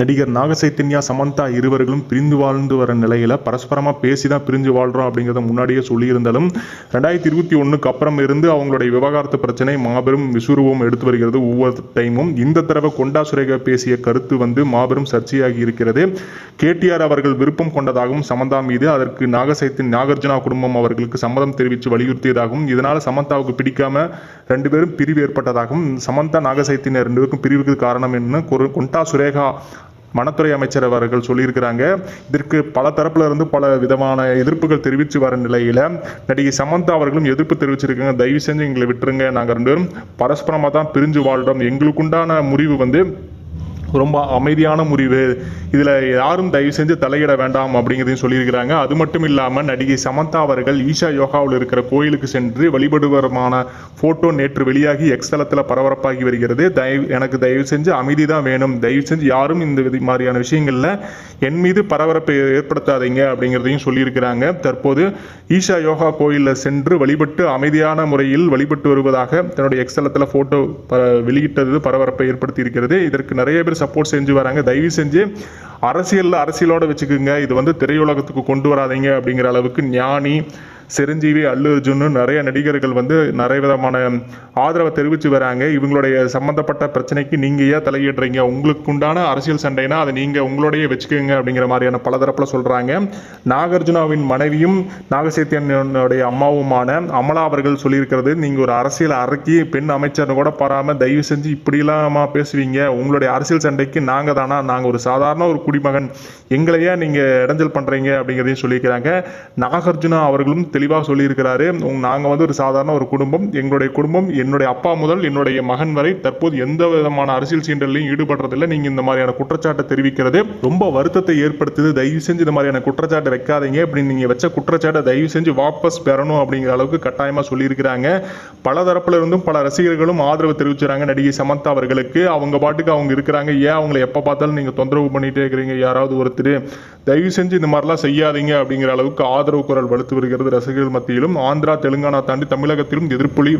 நடிகர் நாகசைத்தன்யா சமந்தா இருவர்களும் பிரிந்து வாழ்ந்து வர நிலையில் பரஸ்பரமாக பேசி தான் பிரிஞ்சு வாழ்கிறோம் அப்படிங்கிறத முன்னாடியே சொல்லியிருந்தாலும் ரெண்டாயிரத்தி இருபத்தி ஒன்றுக்கு அப்புறம் இருந்து அவங்களுடைய விவகாரத்து பிரச்சனை மாபெரும் விசுருவம் எடுத்து வருகிறது. ஒவ்வொரு டைமும் இந்த தடவை கொண்டா சுரேகா பேசிய கருத்து வந்து மாபெரும் சர்ச்சையாகி இருக்கிறது. கேடிஆர் அவர்கள் விருப்பம் கொண்டதாகவும் சமந்தா மீது அதற்கு நாகசைத்தின் நாகார்ஜுனா குடும்பம் அவர்களுக்கு சம்மதம் தெரிவித்து வலியுறுத்தியதாகவும் இதனால் சமந்தாவுக்கு பிடிக்காம ரெண்டு பேரும் பிரிவு ஏற்பட்டதாகவும் சமந்தா நாகசைத்தின் ரெண்டு பேருக்கும் பிரிவுக்கு காரணம் என்ன? கொண்டா சுரேகா வனத்துறை அமைச்சர் அவர்கள் சொல்லியிருக்கிறாங்க. இதற்கு பல தரப்புல இருந்து பல விதமான எதிர்ப்புகள் தெரிவித்து வர நிலையில நடிகை சமந்தா அவர்களும் எதிர்ப்பு தெரிவிச்சிருக்காங்க. தயவு செஞ்சு எங்களை விட்டுருங்க. நாங்கள் ரெண்டு பேரும் பரஸ்பரமாக தான் பிரிஞ்சு வாழ்கிறோம் எங்களுக்குண்டான முடிவு வந்து ரொம்ப அமைதியான முடிவு இதில் யாரும் தயவு செஞ்சு தலையிட வேண்டாம் அப்படிங்கிறதையும் சொல்லியிருக்கிறாங்க. அது மட்டும் இல்லாமல் நடிகை சமந்தா அவர்கள் ஈஷா யோகாவில் இருக்கிற கோயிலுக்கு சென்று வழிபடுவருமான ஃபோட்டோ நேற்று வெளியாகி எக்ஸ்தலத்தில் பரபரப்பாகி வருகிறது. தயவு எனக்கு தயவு செஞ்சு அமைதி தான் வேணும். தயவு செஞ்சு யாரும் இந்த விதி மாதிரியான விஷயங்களில் என் மீது பரபரப்பை ஏற்படுத்தாதீங்க அப்படிங்கிறதையும் சொல்லியிருக்கிறாங்க. தற்போது ஈஷா யோகா கோயிலில் சென்று வழிபட்டு அமைதியான முறையில் வழிபட்டு வருவதாக தன்னுடைய எக்ஸ்தலத்தில் ஃபோட்டோ ப வெளியிட்டது பரபரப்பை ஏற்படுத்தி இருக்கிறது இதற்கு நிறைய பேர் சப்போர்ட் செஞ்சு வராங்க. தயவு செஞ்சு அரசியலில் அரசியலோட வச்சுக்கோங்க. இது வந்து திரையுலகத்துக்கு கொண்டு வராதீங்க அப்படிங்கிற அளவுக்கு ஞானி சிரஞ்சீவி அல்லு அர்ஜுன்னு நிறைய நடிகர்கள் வந்து நிறைய விதமான ஆதரவை தெரிவித்து வராங்க. இவங்களுடைய சம்மந்தப்பட்ட பிரச்சனைக்கு நீங்கள் ஏன் தலையிடுறீங்க? உங்களுக்கு உண்டான அரசியல் சண்டைனா அதை நீங்கள் உங்களோடய வச்சுக்கோங்க அப்படிங்கிற மாதிரியான பல தரப்பில் சொல்கிறாங்க நாகார்ஜுனாவின் மனைவியும் நாகசேத்தியனுடைய அம்மாவுமான அமலா அவர்கள் சொல்லியிருக்கிறது நீங்கள் ஒரு அரசியல் அரக்கி பெண் அமைச்சர்னு கூட பாராமல் தயவு செஞ்சு இப்படிலாமா பேசுவீங்க? உங்களுடைய அரசியல் சண்டைக்கு நாங்கள் தானா? நாங்கள் ஒரு சாதாரண ஒரு குடிமகன். எங்களையே நீங்கள் இடைஞ்சல் பண்ணுறீங்க அப்படிங்கிறதையும் சொல்லியிருக்கிறாங்க. நாகார்ஜுனா அவர்களும் தெளிவாக சொல்லியிருக்கிறாரு. நாங்கள் வந்து ஒரு சாதாரண ஒரு குடும்பம். எங்களுடைய குடும்பம் என்னுடைய அப்பா முதல் என்னுடைய மகன் வரை தற்போது எந்த விதமான அரசியல் சீண்டலையும் ஈடுபடுறதில்லை. நீங்கள் இந்த மாதிரியான குற்றச்சாட்டை தெரிவிக்கிறது. ரொம்ப வருத்தத்தை ஏற்படுத்துது. தயவு செஞ்சு இந்த மாதிரியான குற்றச்சாட்டை வைக்காதீங்க. அப்படின்னு நீங்கள் வச்ச குற்றச்சாட்டை தயவு செஞ்சு வாபஸ் பெறணும் அப்படிங்கிற அளவுக்கு கட்டாயமாக சொல்லியிருக்கிறாங்க. பல தரப்புல இருந்தும் பல ரசிகர்களும் ஆதரவு தெரிவிச்சுறாங்க நடிகை சமந்தா அவர்களுக்கு. அவங்க பாட்டுக்கு அவங்க இருக்கிறாங்க. ஏன் அவங்களை எப்போ பார்த்தாலும் நீங்கள் தொந்தரவு பண்ணிட்டே இருக்கிறீங்க? யாராவது ஒருத்தர். தயவு செஞ்சு இந்த மாதிரிலாம் செய்யாதீங்க அப்படிங்கிற அளவுக்கு ஆதரவு குரல் வலுத்து வருகிறது ரசிகர்கள் மத்தியிலும் ஆந்திரா தெலுங்கானா தாண்டி தமிழகத்திலும் எதிர்ப்புலி